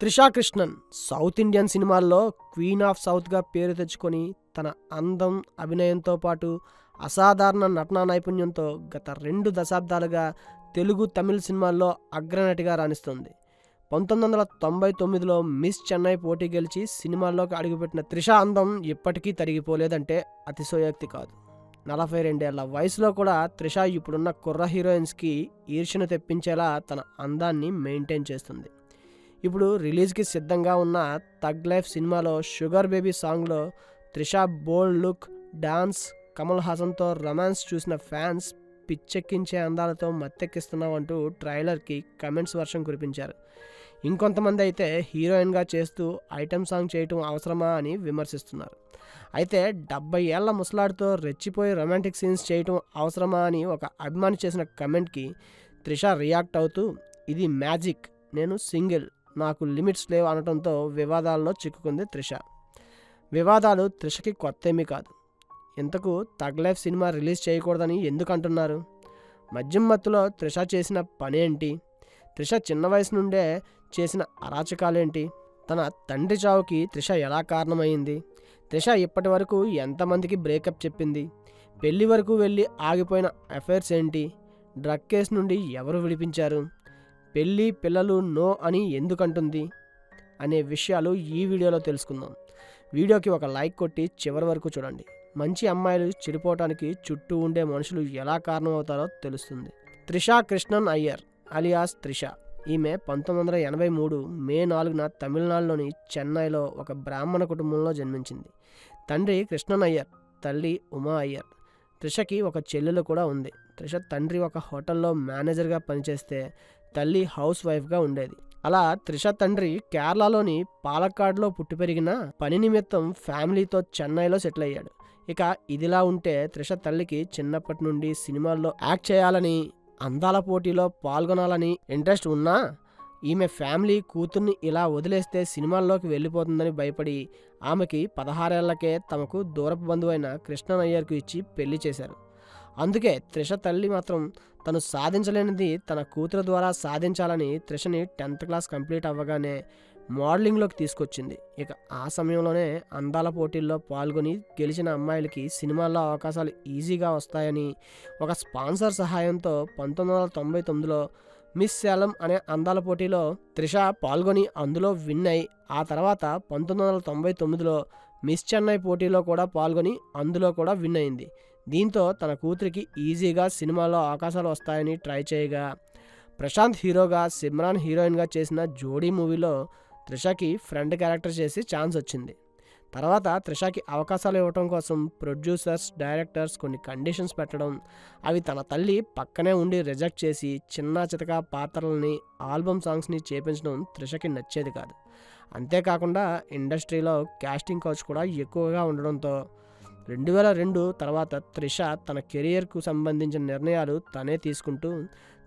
Trisha Krishnan south Indian సినిమాల్లో queen of సౌత్గా పేరు తెచ్చుకొని తన అందం అభినయంతో పాటు అసాధారణ నటనా నైపుణ్యంతో గత రెండు దశాబ్దాలుగా తెలుగు తమిళ సినిమాల్లో అగ్రనటిగా రాణిస్తుంది. పంతొమ్మిది వందల తొంభై తొమ్మిదిలో మిస్ చెన్నై పోటీ గెలిచి సినిమాల్లోకి అడుగుపెట్టిన త్రిష అందం ఇప్పటికీ తరిగిపోలేదంటే అతిశయోక్తి కాదు. నలభై రెండేళ్ళ వయసులో కూడా త్రిష ఇప్పుడున్న కుర్ర హీరోయిన్స్కి ఈర్ష్యను తెప్పించేలా తన అందాన్ని మెయింటైన్ చేస్తుంది. ఇప్పుడు రిలీజ్కి సిద్ధంగా ఉన్న తగ్ లైఫ్ సినిమాలో షుగర్ బేబీ సాంగ్లో Trisha bold look dance Kamal హాసన్తో romance చూసిన ఫ్యాన్స్ పిచ్చెక్కించే అందాలతో మత్తెక్కిస్తున్నామంటూ ట్రైలర్కి కమెంట్స్ వర్షం కురిపించారు. ఇంకొంతమంది అయితే హీరోయిన్గా చేస్తూ ఐటెం సాంగ్ చేయటం అవసరమా అని విమర్శిస్తున్నారు. అయితే డెబ్బై ఏళ్ళ ముసలాడితో రెచ్చిపోయి రొమాంటిక్ సీన్స్ చేయటం అవసరమా అని ఒక అభిమాని చేసిన కమెంట్కి త్రిష రియాక్ట్ అవుతూ ఇది మ్యాజిక్. నేను సింగిల్. నాకు లిమిట్స్ లేవు అనడంతో వివాదాల్లో చిక్కుకుంది త్రిష. వివాదాలు త్రిషకి కొత్త ఏమీ కాదు. ఇంతకు తగ్లైఫ్ సినిమా రిలీజ్ చేయకూడదని ఎందుకు అంటున్నారు మద్యం మత్తులో త్రిష చేసిన పనేంటి? త్రిష చిన్న వయసు నుండే చేసిన అరాచకాలేంటి? తన తండ్రి చావుకి త్రిష ఎలా కారణమైంది? త్రిష ఇప్పటి వరకు ఎంతమందికి బ్రేకప్ చెప్పింది? పెళ్ళి వరకు వెళ్ళి ఆగిపోయిన అఫైర్స్ ఏంటి? డ్రగ్ కేసు నుండి ఎవరు విడిపించారు? పెళ్ళి పిల్లలు నో అని ఎందుకంటుంది అనే విషయాలు ఈ వీడియోలో తెలుసుకుందాం. వీడియోకి ఒక లైక్ కొట్టి చివరి వరకు చూడండి. మంచి అమ్మాయిలు చెడిపోవటానికి చుట్టూ ఉండే మనుషులు ఎలా కారణమవుతారో తెలుస్తుంది. త్రిషా కృష్ణన్ అయ్యర్ అలియాస్ త్రిష. ఈమె పంతొమ్మిది వందల ఎనభై మూడు మే నాలుగున తమిళనాడులోని చెన్నైలో ఒక బ్రాహ్మణ కుటుంబంలో జన్మించింది. తండ్రి కృష్ణన్ అయ్యర్ తల్లి ఉమా అయ్యర్. త్రిషకి ఒక చెల్లెలు కూడా ఉంది. త్రిష తండ్రి ఒక హోటల్లో మేనేజర్గా పనిచేస్తే తల్లి హౌస్ వైఫ్గా ఉండేది. అలా త్రిష తండ్రి కేరళలోని పాలక్కాడ్లో పుట్టి పెరిగిన పని నిమిత్తం ఫ్యామిలీతో చెన్నైలో సెటిల్ అయ్యాడు. ఇక ఇదిలా ఉంటే త్రిష తల్లికి చిన్నప్పటి నుండి సినిమాల్లో యాక్ట్ చేయాలని అందాల పోటీలో పాల్గొనాలని ఇంట్రెస్ట్ ఉన్నా ఈమె ఫ్యామిలీ కూతుర్ని ఇలా వదిలేస్తే సినిమాల్లోకి వెళ్ళిపోతుందని భయపడి ఆమెకి పదహారేళ్ళకే తమకు దూరపు బంధువైన కృష్ణనయ్యర్కు ఇచ్చి పెళ్ళి చేశారు. అందుకే త్రిష తల్లి మాత్రం తను సాధించలేనిది తన కూతురు ద్వారా సాధించాలని త్రిషని టెన్త్ క్లాస్ కంప్లీట్ అవ్వగానే మోడలింగ్లోకి తీసుకొచ్చింది. ఇక ఆ సమయంలోనే అందాల పోటీల్లో పాల్గొని గెలిచిన అమ్మాయిలకి సినిమాల్లో అవకాశాలు ఈజీగా వస్తాయని ఒక స్పాన్సర్ సహాయంతో పంతొమ్మిది వందల తొంభై తొమ్మిదిలో మిస్ శాలం అనే అందాల పోటీలో త్రిష పాల్గొని అందులో విన్ అయి ఆ తర్వాత పంతొమ్మిది వందల తొంభై తొమ్మిదిలో మిస్ చెన్నై పోటీలో కూడా పాల్గొని అందులో కూడా విన్ అయింది. దీంతో తన కూతురికి ఈజీగా సినిమాలో అవకాశాలు వస్తాయని ట్రై చేయగా ప్రశాంత్ హీరోగా సిమ్రాన్ హీరోయిన్గా చేసిన జోడీ మూవీలో త్రిషకి ఫ్రెండ్ క్యారెక్టర్ చేసి ఛాన్స్ వచ్చింది. తర్వాత త్రిషకి అవకాశాలు ఇవ్వటం కోసం ప్రొడ్యూసర్స్ డైరెక్టర్స్ కొన్ని కండిషన్స్ పెట్టడం అవి తన తల్లి పక్కనే ఉండి రిజెక్ట్ చేసి చిన్న చితక పాత్రలని ఆల్బమ్ సాంగ్స్ని చేపించడం త్రిషకి నచ్చేది కాదు. అంతేకాకుండా ఇండస్ట్రీలో క్యాస్టింగ్ కోచ్ కూడా ఎక్కువగా ఉండడంతో రెండు వేల రెండు తర్వాత త్రిష తన కెరియర్కు సంబంధించిన నిర్ణయాలు తనే తీసుకుంటూ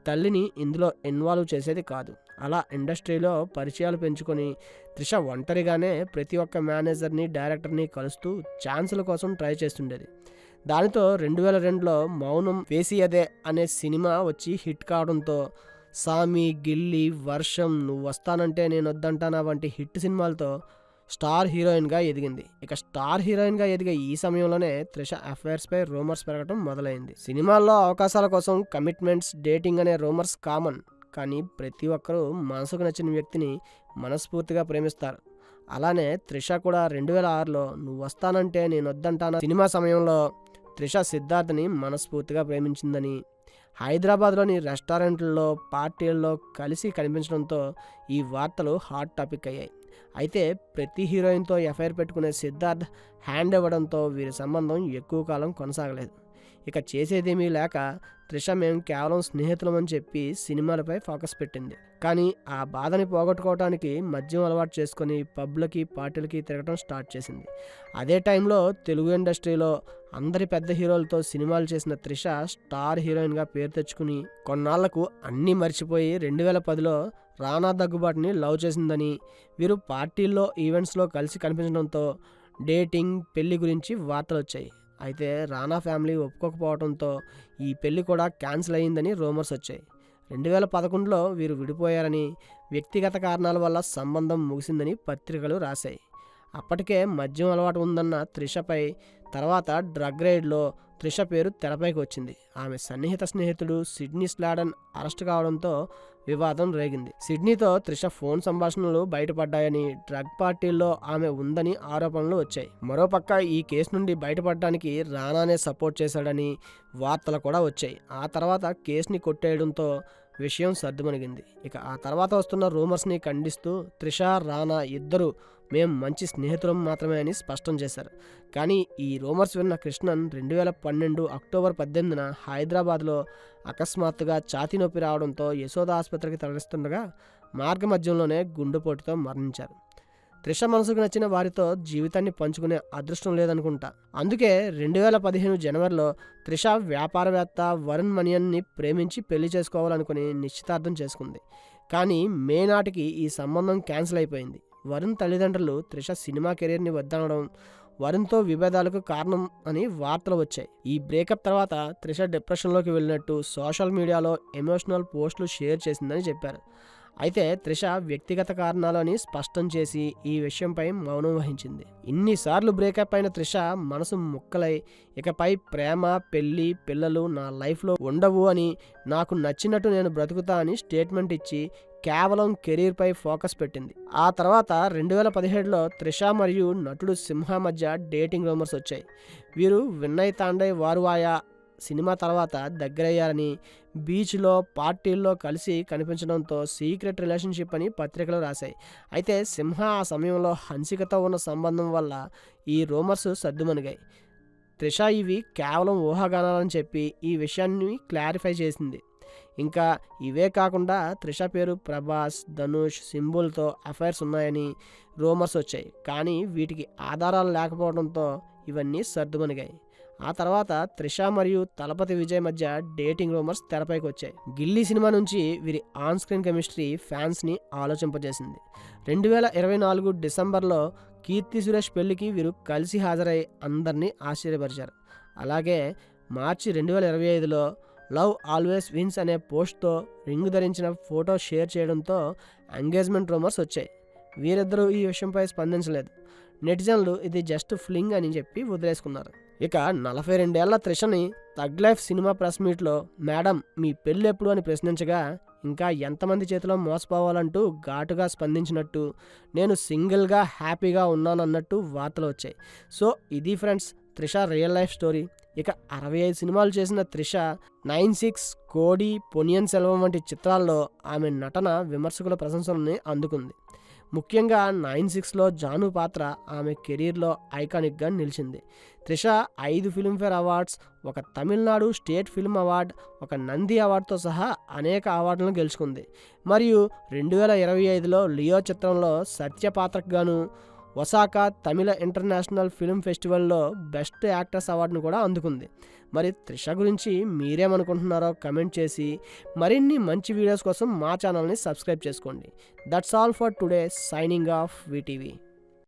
తల్లిని ఇందులో ఇన్వాల్వ్ చేసేది కాదు. అలా ఇండస్ట్రీలో పరిచయాలు పెంచుకొని త్రిష ఒంటరిగానే ప్రతి ఒక్క మేనేజర్ని డైరెక్టర్ని కలుస్తూ ఛాన్సుల కోసం ట్రై చేస్తుండేది. దానితో రెండు వేల రెండులో మౌనం వేసియదే అనే సినిమా వచ్చి హిట్ కావడంతో సామి గిల్లి వర్షం నువ్వు వస్తానంటే నేను వద్దంటానా వంటి హిట్ సినిమాలతో స్టార్ హీరోయిన్గా ఎదిగింది. ఇక స్టార్ హీరోయిన్గా ఎదిగే ఈ సమయంలోనే త్రిష అఫైర్స్పై రూమర్స్ పెరగడం మొదలైంది. సినిమాల్లో అవకాశాల కోసం కమిట్మెంట్స్ డేటింగ్ అనే రూమర్స్ కామన్ కానీ ప్రతి ఒక్కరూ మనసుకు నచ్చిన వ్యక్తిని మనస్ఫూర్తిగా ప్రేమిస్తారు. అలానే త్రిష కూడా రెండు వేల ఆరులో నువ్వు వస్తానంటే నేను వద్దంటాను సినిమా సమయంలో త్రిష సిద్ధార్థని మనస్ఫూర్తిగా ప్రేమించిందని హైదరాబాద్లోని రెస్టారెంట్లలో పార్టీల్లో కలిసి కనిపించడంతో ఈ వార్తలు హాట్ టాపిక్ అయ్యాయి. అయితే ప్రతి హీరోయిన్తో ఎఫ్ఐఆర్ పెట్టుకునే సిద్ధార్థ్ హ్యాండ్ ఇవ్వడంతో వీరి సంబంధం ఎక్కువ కాలం కొనసాగలేదు. ఇక చేసేదేమీ లేక త్రిష మేము కేవలం స్నేహితులమని చెప్పి సినిమాలపై ఫోకస్ పెట్టింది. కానీ ఆ బాధని పోగొట్టుకోవడానికి మద్యం అలవాటు చేసుకొని పబ్లకి పార్టీలకి తిరగడం స్టార్ట్ చేసింది. అదే టైంలో తెలుగు ఇండస్ట్రీలో అందరి పెద్ద హీరోలతో సినిమాలు చేసిన త్రిష స్టార్ హీరోయిన్గా పేరు తెచ్చుకుని కొన్నాళ్ళకు అన్నీ మర్చిపోయి రెండు వేల పదిలో రానా దగ్గుబాటుని లవ్ చేసిందని వీరు పార్టీల్లో ఈవెంట్స్లో కలిసి కనిపించడంతో డేటింగ్ పెళ్ళి గురించి వార్తలు వచ్చాయి అయితే రానా ఫ్యామిలీ ఒప్పుకోకపోవడంతో ఈ పెళ్ళి కూడా క్యాన్సిల్ అయ్యిందని రూమర్స్ వచ్చాయి. రెండు వేల పదకొండులో వీరు విడిపోయారని వ్యక్తిగత కారణాల వల్ల సంబంధం ముగిసిందని పత్రికలు రాశాయి. అప్పటికే మద్యం అలవాటు ఉందన్న త్రిషపై తర్వాత డ్రగ్ రైడ్లో త్రిష పేరు తెరపైకి వచ్చింది. ఆమె సన్నిహిత స్నేహితుడు సిడ్నీ స్లాడన్ అరెస్ట్ కావడంతో వివాదం రేగింది. సిడ్నీతో త్రిష ఫోన్ సంభాషణలు బయటపడ్డాయని డ్రగ్ పార్టీల్లో ఆమె ఉందని ఆరోపణలు వచ్చాయి. మరోపక్క ఈ కేసు నుండి బయటపడడానికి రానానే సపోర్ట్ చేశాడని వార్తలు కూడా వచ్చాయి. ఆ తర్వాత కేసుని కొట్టేయడంతో విషయం సర్దుమణిగింది. ఇక ఆ తర్వాత వస్తున్న రూమర్స్ని ఖండిస్తూ త్రిష రానా ఇద్దరు మేం మంచి స్నేహితులం మాత్రమే అని స్పష్టం చేశారు. కానీ ఈ రూమర్స్ విన్న కృష్ణన్ రెండు వేల పన్నెండు అక్టోబర్ పద్దెనిమిదిన హైదరాబాద్లో అకస్మాత్తుగా ఛాతీ నొప్పి రావడంతో యశోద ఆసుపత్రికి తరలిస్తుండగా మార్గమధ్యంలోనే గుండెపోటుతో మరణించారు. త్రిష మనసుకు నచ్చిన వారితో జీవితాన్ని పంచుకునే అదృష్టం లేదనుకుంటా. అందుకే రెండు వేల పదిహేను జనవరిలో త్రిష వ్యాపారవేత్త వరుణ్ మనియన్ని ప్రేమించి పెళ్ళి చేసుకోవాలనుకుని నిశ్చితార్థం చేసుకుంది. కానీ మే నాటికి ఈ సంబంధం క్యాన్సిల్ అయిపోయింది. వరుణ్ తల్లిదండ్రులు త్రిష సినిమా కెరీర్ని వద్దనడం వరుణ్తో విభేదాలకు కారణం అని వార్తలు వచ్చాయి. ఈ బ్రేకప్ తర్వాత త్రిష డిప్రెషన్లోకి వెళ్ళినట్టు సోషల్ మీడియాలో ఎమోషనల్ పోస్టులు షేర్ చేసిందని చెప్పారు. అయితే త్రిష వ్యక్తిగత కారణాలని స్పష్టం చేసి ఈ విషయంపై మౌనం వహించింది. ఇన్నిసార్లు బ్రేకప్ అయిన త్రిష మనసు ముక్కలై ఇకపై ప్రేమ పెళ్ళి పిల్లలు నా లైఫ్లో ఉండవు అని నాకు నచ్చినట్టు నేను బ్రతుకుతా అని స్టేట్మెంట్ ఇచ్చి కేవలం కెరీర్పై ఫోకస్ పెట్టింది. ఆ తర్వాత రెండు వేల పదిహేడులో త్రిష మరియు నటుడు సింహ మధ్య డేటింగ్ రూమర్స్ వచ్చాయి. వీరు విన్నయ్ తాండయ్ వారువాయా సినిమా తర్వాత దగ్గరయ్యారని బీచ్లో పార్టీల్లో కలిసి కనిపించడంతో సీక్రెట్ రిలేషన్షిప్ అని పత్రికలు రాశాయి. అయితే సింహ ఆ సమయంలో హన్సికతో ఉన్న సంబంధం వల్ల ఈ రూమర్స్ సర్దుమణిగాయి. త్రిష ఇవి కేవలం ఊహాగానాలని చెప్పి ఈ విషయాన్ని క్లారిఫై చేసింది. ఇంకా ఇవే కాకుండా త్రిష పేరు ప్రభాస్ ధనుష్ సింబుల్తో అఫైర్స్ ఉన్నాయని రూమర్స్ వచ్చాయి. కానీ వీటికి ఆధారాలు లేకపోవడంతో ఇవన్నీ సర్దుమణిగాయి. ఆ తర్వాత త్రిష మరియు తలపతి విజయ్ మధ్య డేటింగ్ రూమర్స్ తెరపైకి వచ్చాయి. గిల్లీ సినిమా నుంచి వీరి ఆన్ స్క్రీన్ కెమిస్ట్రీ ఫ్యాన్స్ని ఆలోచింపజేసింది. రెండు వేల ఇరవై నాలుగు డిసెంబర్లో కీర్తి సురేష్ పెళ్ళికి వీరు కలిసి హాజరై అందరినీ ఆశ్చర్యపరిచారు. అలాగే మార్చి రెండు వేల ఇరవై ఐదులో లవ్ ఆల్వేస్ విన్స్ అనే పోస్ట్తో రింగ్ ధరించిన ఫోటో షేర్ చేయడంతో ఎంగేజ్మెంట్ రూమర్స్ వచ్చాయి. వీరిద్దరూ ఈ విషయంపై స్పందించలేదు. నెటిజన్లు ఇది జస్ట్ ఫ్లింగ్ అని చెప్పి వదిలేసుకున్నారు. ఇక నలభై రెండేళ్ళ త్రిషని తగ్ లైఫ్ సినిమా ప్రెస్ మీట్లో మేడం మీ పెళ్ళి ఎప్పుడు? అని ప్రశ్నించగా ఇంకా ఎంతమంది చేతిలో మోసపోవాలంటూ ఘాటుగా స్పందించినట్టు నేను సింగిల్గా హ్యాపీగా ఉన్నానన్నట్టు వార్తలు వచ్చాయి. సో ఇది friends Trisha real life story. ఇక అరవై ఐదు సినిమాలు చేసిన త్రిష నైన్ సిక్స్ కోడి పొనియన్ సెల్వం వంటి చిత్రాల్లో ఆమె నటన విమర్శకుల ప్రశంసల్ని అందుకుంది. ముఖ్యంగా నైన్ సిక్స్లో జాను పాత్ర ఆమె కెరీర్లో ఐకానిక్గా నిలిచింది. త్రిష ఐదు ఫిల్మ్ఫేర్ అవార్డ్స్ ఒక తమిళనాడు స్టేట్ ఫిల్మ్ అవార్డ్ ఒక నంది అవార్డుతో సహా అనేక అవార్డులను గెలుచుకుంది. మరియు రెండు వేల ఇరవై ఐదులో లియో చిత్రంలో సత్య పాత్రకు గాను ఒసాకా తమిళ ఇంటర్నేషనల్ ఫిల్మ్ ఫెస్టివల్లో బెస్ట్ యాక్ట్రెస్ అవార్డును కూడా అందుకుంది. మరి త్రిష గురించి మీరేమనుకుంటున్నారో కమెంట్ చేసి మరిన్ని మంచి వీడియోస్ కోసం మా ఛానల్ని సబ్స్క్రైబ్ చేసుకోండి. That's all for today signing off VTV